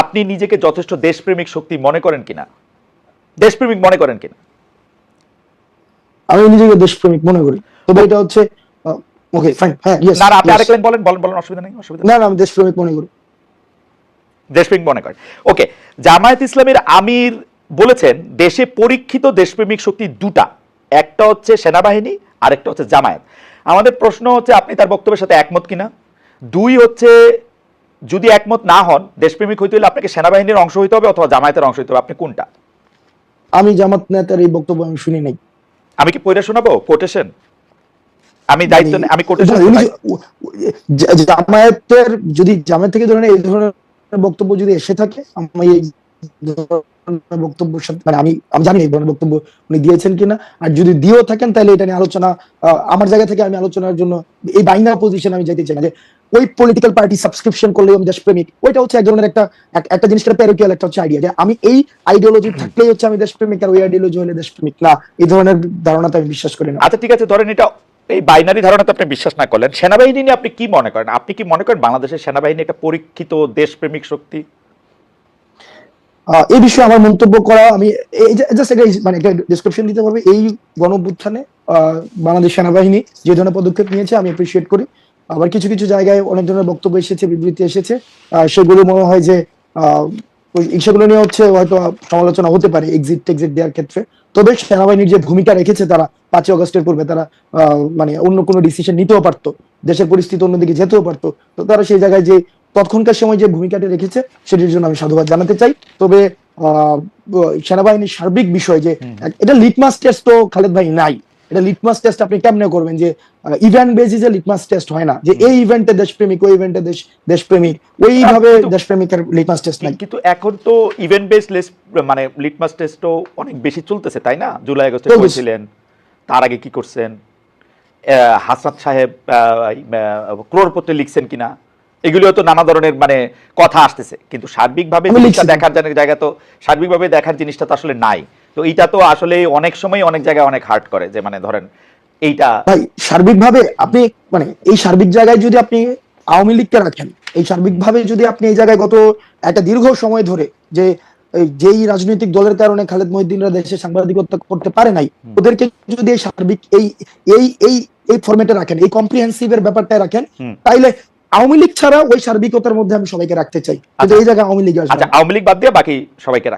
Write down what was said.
আপনি নিজেকে যথেষ্ট দেশপ্রেমিক শক্তি মনে করেন কিনা? দেশপ্রেমিক মনে করেন কিনা? আমি নিজেকে দেশপ্রেমিক মনে করি। তবে এটা হচ্ছে ওকে ফাইন হ্যাঁ না না আপনি আরেক লাইন বলেন বলেন বলেন অসুবিধা নেই অসুবিধা না না আমি দেশপ্রেমিক মনে করি। দেশপ্রেমিক মনে করেন। ওকে জামায়াত ইসলামের আমির বলেছেন দেশে পরীক্ষিত দেশপ্রেমিক শক্তি দুটা। একটা হচ্ছে সেনাবাহিনী আরেকটা হচ্ছে জামায়াত। আমাদের প্রশ্ন হচ্ছে আপনি তার বক্তব্যের সাথে একমত কিনা? দুই হচ্ছে যদি একমত না হন দেশপ্রেমিক হইতে হলে আপনাকে সেনাবাহিনীর অংশ হইতে হবে অথবা জামায়াতের অংশ হইতে হবে। আপনি কোনটা? আমি জামাত নেতার এই বক্তব্য আমি শুনি নাই। আমি কি পড়ে শোনাবো? কোটেশন? আমি দায়িত্ব নেই আমি কোটেশন জামায়াতের যদি জামায়াত থেকে ধরেন এই ধরনের বক্তব্য যদি এসে থাকে আমি সাথে মানে আমি আমি জানি এই ধরনের বক্তব্য উনি দিয়েছেন কিনা। আর যদি দিয়েও থাকেন, তাহলে এটা নিয়ে আলোচনা আমার জায়গা থেকে আমি আলোচনার জন্য এই পজিশন আমি যাইতে চাই যে ওই পলিটিক্যাল পার্টি সাবস্ক্রিপশন করলে আমি দেশপ্রেমিক। ওইটা হচ্ছে এক ধরনের একটা এক- একটা প্যারোকিয়াল একটা হচ্ছে আইডিয়া যে আমি এই আইডিওলজি থাকলেই হচ্ছে আমি দেশপ্রেমিক, আর ওই আইডিওলজি হলে দেশপ্রেমিক। না, এই ধরনের ধারণাতে আমি বিশ্বাস করি না। আচ্ছা ঠিক আছে, ধরেন এটা এই বাইনারি ধারণাতে আপনি বিশ্বাস না করলেন। সেনাবাহিনী নিয়ে আপনি কি মনে করেন? আপনি কি মনে করেন বাংলাদেশের সেনাবাহিনী একটা পরীক্ষিত দেশপ্রেমিক শক্তি? এই বিষয়ে আমার মন্তব্য করা, আমি মানে ডিসক্রিপশন দিতে পারবে। এই গণ বাংলাদেশ সেনাবাহিনী যে ধরনের পদক্ষেপ নিয়েছে, আমি অ্যাপ্রিসিয়েট করি। আবার কিছু কিছু জায়গায় অনেক ধরনের বক্তব্য এসেছে, বিবৃতি এসেছে। সেগুলো মনে হয় যে সেগুলো নিয়ে হচ্ছে হয়তো সমালোচনা হতে পারে এক্সিট টেক্সিট দেওয়ার ক্ষেত্রে। তবে সেনাবাহিনীর যে ভূমিকা রেখেছে তারা, পাঁচই অগস্টের পূর্বে তারা মানে অন্য কোনো ডিসিশন নিতেও পারতো। দেশের পরিস্থিতি অন্যদিকে যেতেও পারতো। তো তারা সেই জায়গায় যে তৎক্ষণকার সময় যে ভূমিকাটা রেখেছে সেটির জন্য আমি সাধুবাদ জানাতে চাই। তবে সেনাবাহিনীর সার্বিক বিষয় যে এটা লিটমাস টেস্ট তো খালেদ ভাই নাই। এটা লিটমাস টেস্ট আপনি কেমনে করবেন যে ইভেন্ট বেসিসে লিটমাস টেস্ট হয় না। যে এই ইভেন্টে দেশপ্রেমিক ওই ইভেন্টে দেশ দেশপ্রেমিক ওইভাবে দেশপ্রেমিকের লিটমাস টেস্ট নাই। কিন্তু এখন তো ইভেন্ট বেস লিস্ট মানে লিটমাস টেস্টও অনেক বেশি চলতেছে তাই না? জুলাই আগস্টে। করেছিলেন তার আগে কি করছেন? আহ, হাসনাত সাহেব ক্রোড়পত্রে লিখছেন কিনা? এগুলিও তো নানা ধরনের মানে কথা আসতেছে। কিন্তু সার্বিকভাবে জিনিসটা দেখার জায়গা- তো সার্বিকভাবে দেখার জিনিসটা তো আসলে নাই। তো এইটা তো আসলে অনেক সময় অনেক জায়গায় অনেক হার্ট করে যে মানে ধরেন এইটা ভাই সার্বিকভাবে আপনি মানে এই সার্বিক জায়গায় যদি আপনি আওয়ামী লীগকে রাখেন এই সার্বিকভাবে যদি আপনি এই জায়গায় গত একটা দীর্ঘ সময় ধরে যে যেই রাজনৈতিক দলের কারণে খালেদ মহিদ্দিনরা দেশে সাংবাদিকতা করতে পারে নাই ওদেরকে যদি এই সার্বিক এই এই এই এই ফরম্যাটে রাখেন এই কম্প্রিহেন্সিভ এর ব্যাপারটা রাখেন তাইলে আওয়ামী লীগ ছাড়া ওই সার্বিকতার মধ্যে আমি সবাইকে রাখতে চাই আচ্ছা। এই জায়গায় আওয়ামী লীগ আচ্ছা আওয়ামী লীগ বাদ দিয়ে বাকি সবাইকে রাখ